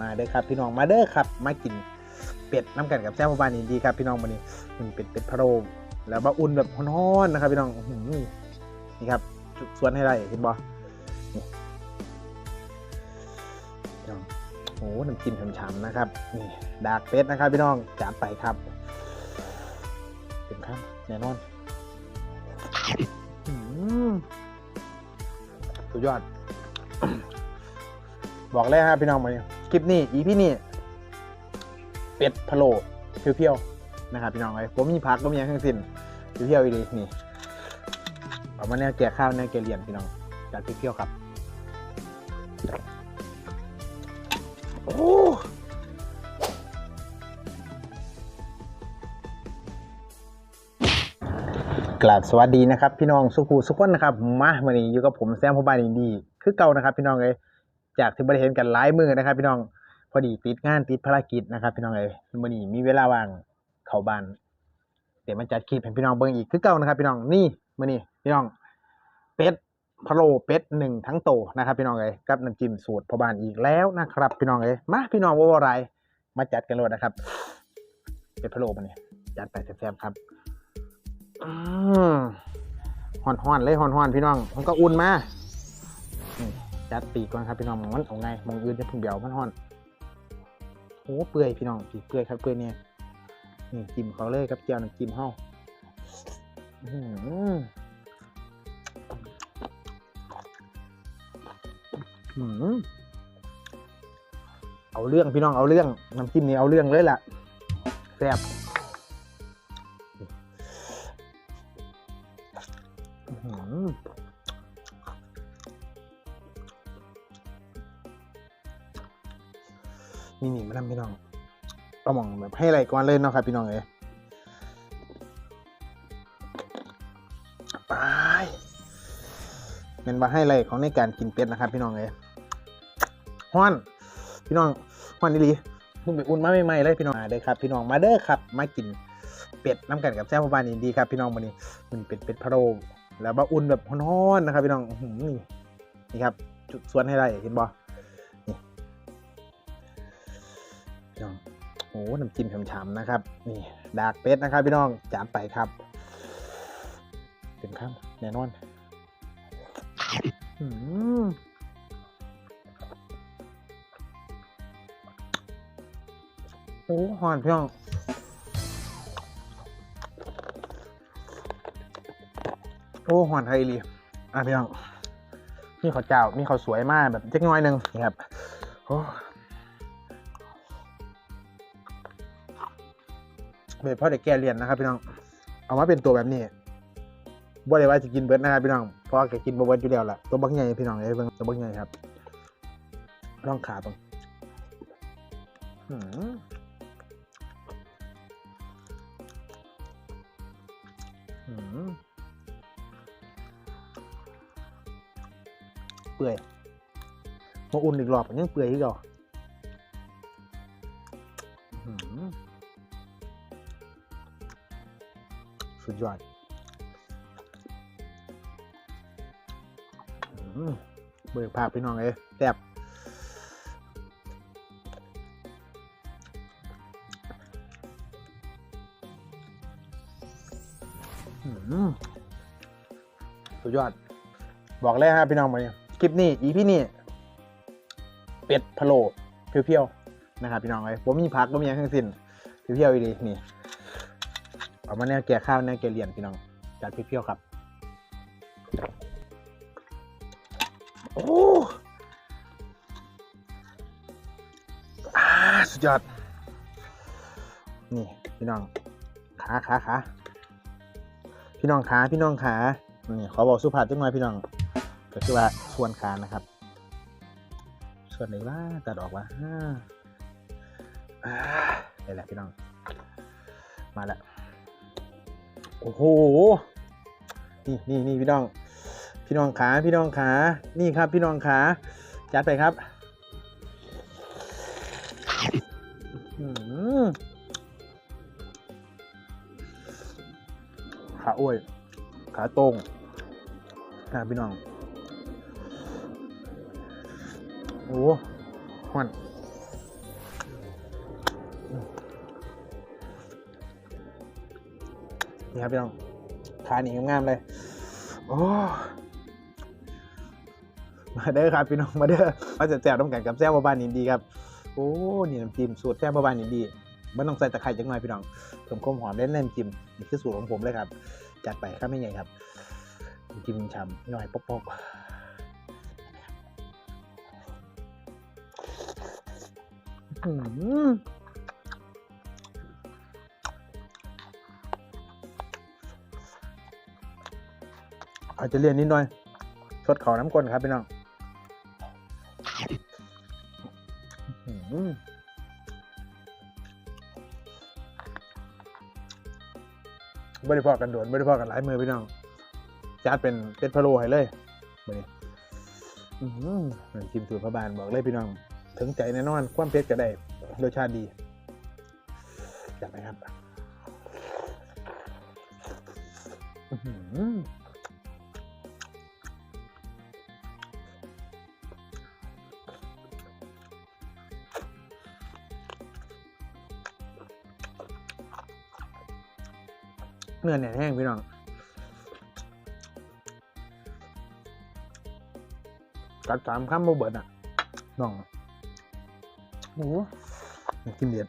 มาเด้อครับ พี่น้องมาเด้อครับ มากินเป็ดน้ำกันกับแซ่บบ้านนี้ดีครับพี่น้องวันนี้นี่เป็ดเป็ดพะโล้แล้วมาอุ่นแบบร้อนๆนะครับ พี่น้องนี่ครับสวนให้ไรเห็นบ่นี่พี่น้องโอ้น้ำจิ้มฉ่ำๆนะครับนี่ดากเป็ดนะครับ พี่น้องจัดไปครับเป็นครับแน่นอนสุดยอด บอกเลยครับพี่น้องมาเนี่ย คลิปนี้อีพี่นี่เป็ดพะโลเพียวๆนะครับพี่น้องเลยผมมีพักก็มีอย่างทั้งสิ้นเพียวๆอีดีนี่เอามาแนวแกะข้าวแนวแกะเหรียญพี่น้องจัดเพียวๆครับโอ้กราบสวัสดีนะครับ พี่น้องสุขุสุขคนนะครับมาวันนี้อยู่กับผมแซมพบายดีคือเก่านะครับ พี่น้องเลย จากที่บริเห็นกันหลายมือนะครับ พี่น้องพอดีติดงานติดภารกิจนะครับ พี่น้องเอ้ยมื้อนี้มีเวลาว่างเข้าบ้านเดี๋ยวมาจัดคลิปให้พี่น้องเบิ่งอีกคือเก่านะครับ พี่น้องนี่มือนี้พี่น้องเป็ดพะโลเป็ดหนึ่งทั้งโตนะครับ พี่น้องเอ้ยกับน้ำจิ้มสูตรพ่อบ้านอีกแล้วนะครับ พี่น้องเอ้ยมาพี่น้องว่าว่าอะไรมาจัดกันเลยนะครับ เป็ดพะโลมาเนี่ยจัดไปแซ่บๆครับอืมฮอนๆเลยฮ้อนๆพี่น้องมันก็อุ่นมา จัดปีก่อนครับพี่น้องมันเอาไงมองอื่นจะพึ่งเบียวมันห่อนโอ้เปื่อยพี่น้องปีเปื่อยครับเปื่อยเนี่ยนี่จิ้มเขาเลยครับเจียวน้ำจิ้มเฮาอื้อหืออื้อหือเอาเรื่องพี่น้องเอาเรื่องน้ำจิ้มนี่เอาเรื่องเลยล่ะแซ่บ นี่นี่มาทำพี่น้องเอาหมองแบบให้ไรก่อนเลยเนาะครับพี่น้องเอ้ยไปเป็นมาให้ไรของในการกินเป็ดนะครับ พี่น้องเอ้ยฮ้อน พี่น้องฮ้อนนี่ลีเพิ่งไปอุ่นมาใหม่ๆเลยพี่น้องมาเด้อครับ พี่น้องมาเด้อครับ มากินเป็ดน้ำกันกับแซ่บบ้านนี้ดีครับ พี่น้องวันนี้มันเป็ดเป็ดพะโล้แล้วมาอุ่นแบบฮ้อนๆนะครับ พี่น้องนี่นี่ครับจุดสวนให้ไรเห็นบ่ น้ำจิ้มฉ่ำๆนะครับ นี่ดากเป็ดนะครับพี่น้องจัดไปครับเป็นครับแน่นอนอโอ้หอนพี่น้องโอ้หอนไทยลีอะพี่น้องนี่ข้าวเจ้ามีข้าวสวยมากแบบเล็กน้อยหนึ่งนี่ครับโอ้ เบพ่อเด็กแกเรียนนะครับพี่น้อง เอามาเป็นตัวแบบนี้บ่ได้ว่าจะกินเบิร์ดนะครับพี่น้อง เพราะแกกินบเบิร์ดอยู่แล้วล่ะตัวบักใหญ่พี่น้องเอ้ยเบิ่งตัวบักใหญ่ครับร่องขาตรงเปื่อยมาอุ่นอีกรอบมันยังเปื่อยอีกเหรอ ยอดเบิกภาคพี่น้องเอ้ยแซ่บสุดยอด บอกเลยครับพี่น้องมาเนี่ยคลิปนี้ อีพี่นี่ เป็ดพะโลเพียวๆนะครับพี่น้องเอ้ยผมมีพักก็มีอย่างทั้งสิ้นเพียวๆอีดีนี่ เอามาแนวแกะข้าวแนวแกะเหรียญพี่น้องจัดเพียวๆครับ โอ้อาสุดยอด นี่พี่น้อง ขาขาขาพี่น้องขาพี่น้องขานี่ขอบอกสุภาพจังหน่อยพี่น้อง ก็คือว่าส่วนขานะครับ ส่วนไหนว่าตัดออกว่าอ่าอ่านี่แหละพี่น้อง มาแล้ว โอ้โห นี่นี่นี่พี่น้อง พี่น้องขา พี่น้องขา นี่ครับ พี่น้องขา จัดไปครับขาอ้วย ขาตรงนะพี่น้อง โอ้หวัน นี่ครับพี่น้องขาหนีงามๆเลย โอ้มาเด้อครับพี่น้องมาเด้อมาแซ่บต้องกันกับแซ่บบ้านอินดีครับโอ้นี่น้ำจิ้มสูตรแซ่บบ้านอินดีมันต้องใส่ตะไคร้จังหน่อยพี่น้องเพิ่มความหอมเล่นเล่นจิ้มนี่คือสูตรของผมเลยครับ จัดไปครับไม่ใหญ่ครับจิ้มฉ่ำหน่อยปอกๆอื้อ อาจจะเรียนนิดหน่อยชดเขาน้ำก้นครับพี่น้องอื้อหือบริพอกันโดนบริพอกันหลายมือพี่น้องจัดเป็นเป็ดพะโล้ให้เลยมือนี้อื้อหือน้ำจิ้มสูตรพระบานบอกเลยพี่น้อง ถึงใจแน่นอน ความเผ็ดก็ได้รสชาติดีจัดไปครับ เนื้อแน่นแห้งพี่น้องกัดสามคำบ่เบิดอะน้องโอ้โหน้ำกินเด็ด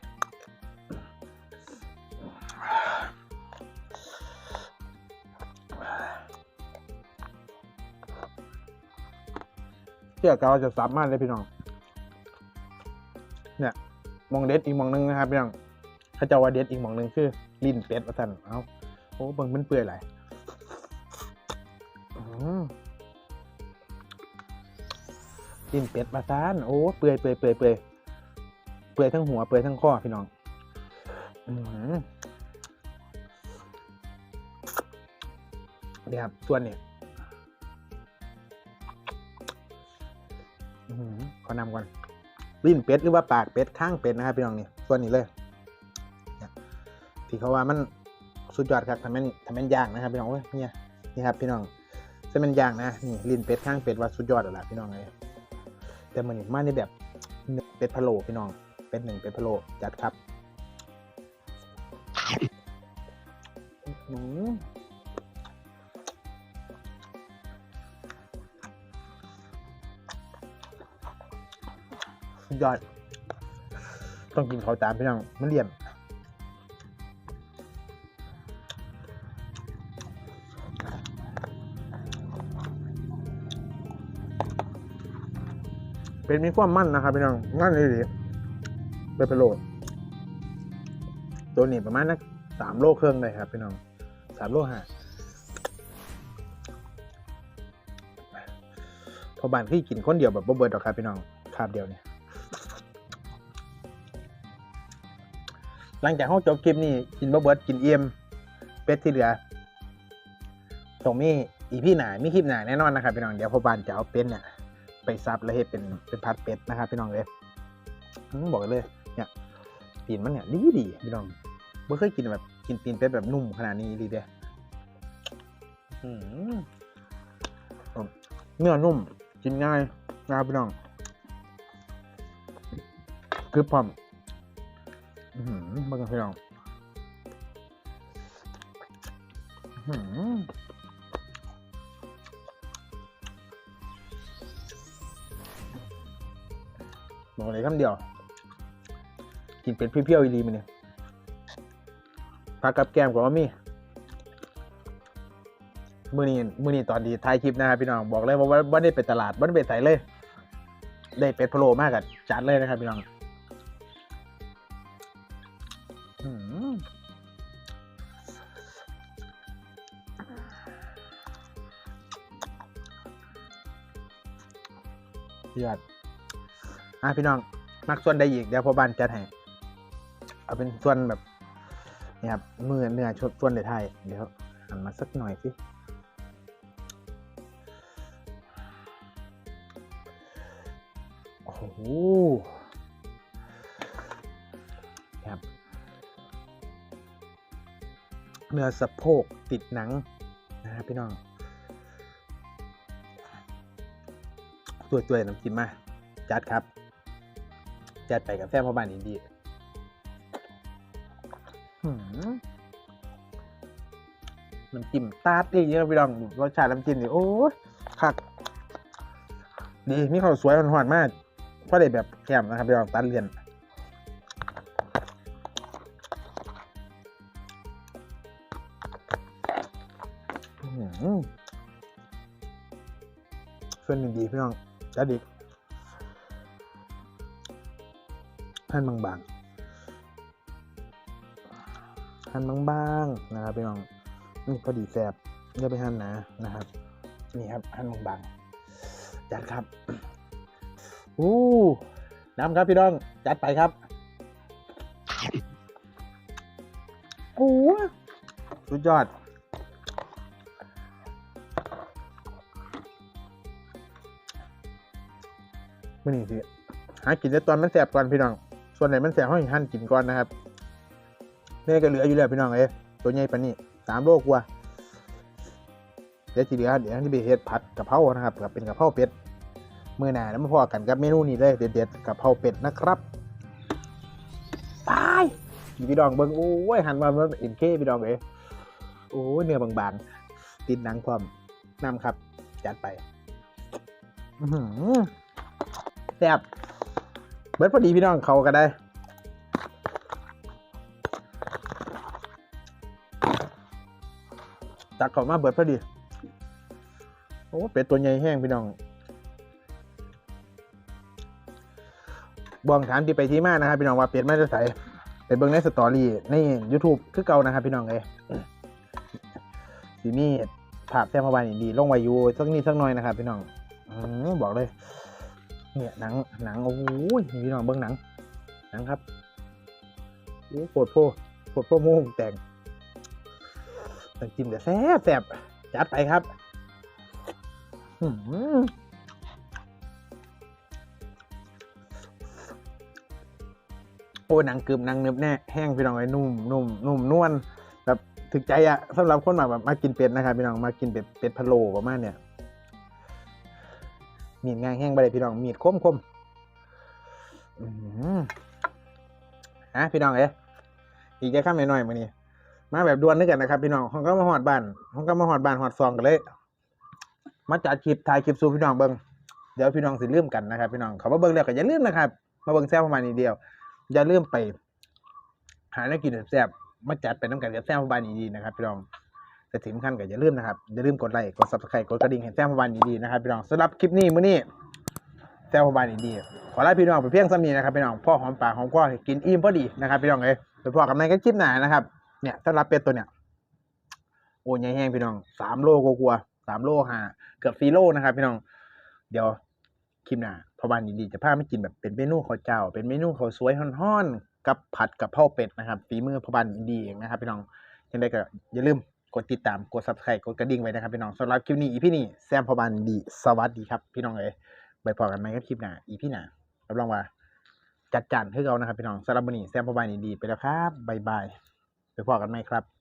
เชื่อกาวจะสามารถเลยพี่น้อง เนี่ยมองเด็ดอีกมองหนึงนะครับพี่น้องเขาเจะว่าเด็ดอีกมองหนึงคือ ลิ้นเป็ดว่าท่นเอา โอ้เบิ่งมันเปื่อยไหลายอืมกินเป็ดปลาซานโอ้เปื่อยเปื่อยเปื่อยเปื่อยเปื่อยทั้งหัวเปื่อยทั้งข้อพี่น้องอืมเดี๋ยครับส่วนนี้อื้อขอนำก่อนลิ้นเป็ดหรือว่าปากเป็ดข้างเป็ดนะครับพี่น้องนี่ส่วนนี้เลยที่เขาว่ามัน สุดยอดครับทำแม่นทำแม่นย่างนะครับพี่น้องเว้ยเนี่ยนี่ครับพี่น้องเส้นมันย่างนะนี่ลิ้นเป็ดข้างเป็ดว่าสุดยอดแล้วล่ะพี่น้องเลยแต่มันมาในแบบเป็ดพะโล้พี่น้องเป็นหนึ่งเป็ดพะโล้จัดครับอื้อหือยอด ต้องกินเขาวตามพี่น้องมันเลี่ยน เป็นมีความมั่นนะครับพี่น้องมั่นเลยเป็นเป็นโลตัวนี้ประมาณนักสามโลเครื่องเลยครับพี่น้องสามโลห้าพอบานที่กินคนเดียวแบบบ่เบิดดอกครับพี่น้องคาบเดียวเนี่ยหลังจากเขาจบคลิปนี้กินบ่เบิดกินเอี่ยมเป็ดที่เหลือตรงมีอีพี่หนามีคลิปหนาแน่นอนนะครับพี่น้องเดี๋ยวพอบานจะเอาเป็ดเนี่ย ไปซับแล้วเห็ดเป็นเป็นพัดเป็ดนะครับพี่น้องเลยอืมบอกเลยเนี่ยตีนมันเนี่ยดีดีพี่น้องเมื่เคยกินแบบกินตีนเป็ดแบบนุ่มขนาดนี้ดีเด้อเนื้อนุ่มกินง่ายนะพี่น้องคือพร้อมมเบิ่งกันพี่น้อง บอกเลยคำเดียว กินเป็ดเพี้ยวๆอีดีมันเนี่ยพักกับแก้มกับว่ามีมือนี้มือนี้ตอนดีท้ายคลิปนะครับพี่น้องบอกเลยว่าว่าได้ไปตลาดว่าได้ไปใส่เลย ได้เป็ดพะโลมากกับจัดเลยนะครับพี่น้องอืมยอด อะพี่น้องมักส่วนใดอีกเดี๋ยวพ่อบ้านจัดให้เอาเป็นส่วนแบบนี่ครับมือเนื้อชดส่วนในไทยเดี๋ยวหันมาสักหน่อยสิโอ้โหครับเนื้อสะโพกติดหนังนะครับพี่น้องตัวๆน้ำจิ้มมา จัดครับ จัดไปกับแฟนพ่อบ้านอินดี้น้ำจิ้มตาดีเยอะพี่ดองรสชาติน้ำจิ้มนี่โอ้คักดีมีข้าวสวยหวานๆมากก็ได้แบบแคมนะครับพี่ดองตัดเลียนส่วนดีพี่น้องจัดดี หั่นบางๆหั่นบางๆนะครับพี่น้องนี่พอดีแซ่บอย่าไปหั่นนะนะครับ นี่ครับหั่นบางๆจัดครับอู้น้ำครับพี่น้องจัดไปครับโอ้สุดยอดมื่อนี้สิหากินแต่ตอนมันแสบก่อนพี่น้อง ส่วนไหนมันแสบห้องหั่นกินก่อนนะครับนี่ก็เหลืออยู่แล้วพี่น้องเอ้ตัวใหญ่ปานนี้สามโลกว่าเดี๋ยวทีเหลือเดี๋ยวที่ไปเฮ็ดผัดกะเพรานะครับกับเป็นกะเพราเป็ดเมื้อหน้าแล้วมาพอกันกับเมนูนี้เลยเด็ดๆกะเพราเป็ดนะครับตายพี่น้องเบิ่งโอ้ยหันมามันเอ็นเคพี่น้องเอ้โอ้ยเนื้อบางๆติดหนังพร้อมน้ำครับ จัดไปแซ่บ เบิดพอดีพี่น้องเขาก็ได้ตักเขามาเบิดพอดี โอ้เป็ดตัวใหญ่แห้งพี่น้องบองถามที่ไปที่มานะครับพี่น้องว่าเป็ดไม่ได้ใส่ไปเบิ่งในสตอรี่ใน YouTube คือเก่านะครับพี่น้องเอ้ยสีนี่ภาพแซมาบานดีลงไว้อยู่สักนิดสักหน่อยนะครับพี่น้องอบอกเลย เนี่ยหนังหนังโอ้โหพี่น้องเบิ้องหนัง หนังครับโอ้ปวดโพปวดโพโม่งแต่งแต่จิ้มแต่แซ่บแซ่บจัดไปครับหือโอ้หนังกึบหนังเนึบแน่แห้งพี่น้องไอ้นุ่มนุ่มนุ่มนวลแบบถึกใจอะสำหรับคนแบบมากินเป็ดนะครับพี่น้องมากินเป็ดเป็ดพะโลประมาณเนี่ย มีดง่ายแห้งไปเลยพี่น้องมีดคมคมอืมฮะพี่น้องเอ๊ะอีกแค่ข้ามหน่อยๆมือนี้มาแบบด่วนนึกกันนะครับ พี่น้องห้องก็มาหอดบ้านห้องก็มาหอดบ้านหอดซองกันเลย มาจัดคลิปถ่ายคลิปสู่พี่น้องเบิ้งเดี๋ยวพี่น้องสิลืมกันนะครับพี่น้องเขามาเบิ้งแล้วก็อย่าลืมนะครับ มาเบิ้งแซ่บประมาณนี้เดียว อย่าลืมไป หาแนวกินแซ่บมาจัดเป็นน้ำกันกับแซ่บประมาณนี้ดีนะครับ พี่น้อง แต่ที่สำคัญก็อย่าลืมนะครับ อย่าลืมกดไลค์ กด subscribe กดกระดิ่งให้แจ้งพบานดีๆนะครับพี่น้องสำหรับคลิปนี้มื้อนี้แจ้งพบานดีๆขอลาพี่น้องไปเพียงซ้ำนี้นะครับพี่น้องพ่อหอมปากหอมคอกินอิ่มพอดีนะครับพี่น้องเอ้ยไปพอกับนายกันคลิปหน้านะครับ เนี่ยสำหรับเป็ดตัวเนี่ยโอ้ยแห้งพี่น้องสามโลกว่าๆสามโลห้าเกือบสี่โลนะครับ พี่น้อง เดี๋ยวคลิปหน้าพอบานดีๆจะพาไม่กินแบบเป็นเมนูข้าวเจ้า เป็นเมนูข้าวสวยฮ้อนๆกับผัดกับเพราเป็ดนะครับฝีมือพอบานดีเองนะครับ พี่น้องยังไงก็อย่าลืม กดติดตามกด subscribe กดกระดิ่งไว้นะครับพี่น้องสำหรับคลิปนี้อีพี่นี่แซมพอบันดีสวัสดีครับ พี่น้องเอ๋ยไปพอกันไหมครับคลิปหน้าอีพี่หน้ารับรองว่าจัดจานให้เรานะครับพี่น้องสำหรับวันนี้แซมพอบันดีไปแล้วครับบายบายไปพอกันไหมครับ